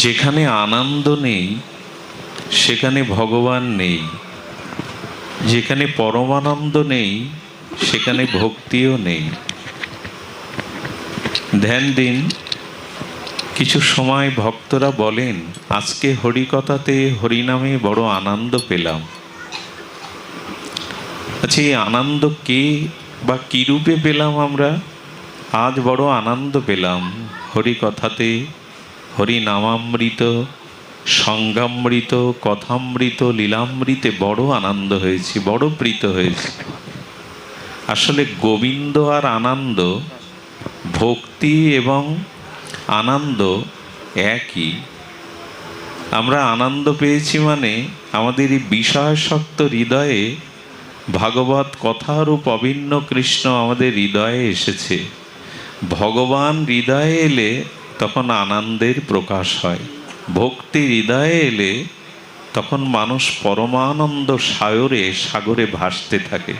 যেখানে আনন্দ নেই, সেখানে ভগবান নেই। যেখানে পরমানন্দ নেই, সেখানে ভক্তিও নেই। ধ্যান দিন, কিছু সময় ভক্তরা বলেন, আজকে হরিকথাতে হরিনামে বড় আনন্দ পেলাম। আচ্ছা এই আনন্দ কে বা কী রূপে পেলাম আমরা? আজ বড় আনন্দ পেলাম হরিকথাতে হরিনামামৃত সংজ্ঞামৃত কথামৃত, লীলামৃতে বড় আনন্দ হয়েছি, বড় প্রীত হয়েছি। আসলে গোবিন্দ আর আনন্দ, ভক্তি এবং আনন্দ একই। আমরা আনন্দ পেয়েছি মানে আমাদের এই বিষয়াসক্ত হৃদয়ে ভাগবত কথারূপ অভিন্ন কৃষ্ণ আমাদের হৃদয়ে এসেছে। ভগবান হৃদয়ে এলে তখন আনন্দের প্রকাশ হয়। ভক্তি হৃদয়ে এলে তখন মানুষ পরমানন্দ সায়রে সাগরে ভাসতে থাকে।